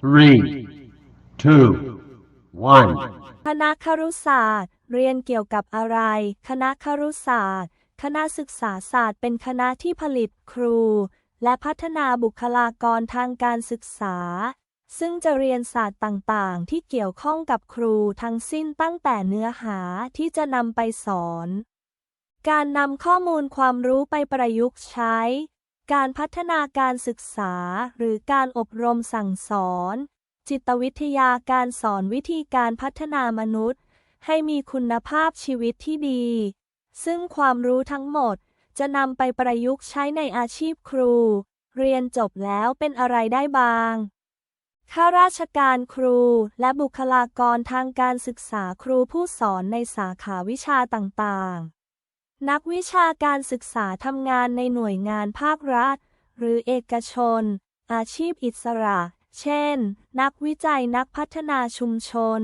three, two, one. คณะครุศาสตร์ เรียนเกี่ยวกับอะไร คณะครุศาสตร์ คณะศึกษาศาสตร์เป็นคณะที่ผลิตครู และพัฒนาบุคลากรทางการศึกษา ซึ่งจะเรียนศาสตร์ต่างๆ ที่เกี่ยวข้องกับครูทั้งสิ้นตั้งแต่เนื้อหาที่จะนำไปสอน การนำข้อมูลความรู้ไปประยุกต์ใช้ การพัฒนาการศึกษา หรือการอบรมสั่งสอน จิตวิทยาการสอนวิธีการพัฒนามนุษย์ ให้มีคุณภาพชีวิตที่ดี ซึ่งความรู้ทั้งหมดจะนำไปประยุกต์ใช้ในอาชีพครู เรียนจบแล้วเป็นอะไรได้บ้างข้าราชการครูและบุคลากรทางการศึกษาครูผู้สอนในสาขาวิชาต่างๆ นักวิชาการศึกษาทำงานในหน่วยงานภาครัฐ หรือเอกชน อาชีพอิสระ เช่น นักวิจัยนักพัฒนาชุมชน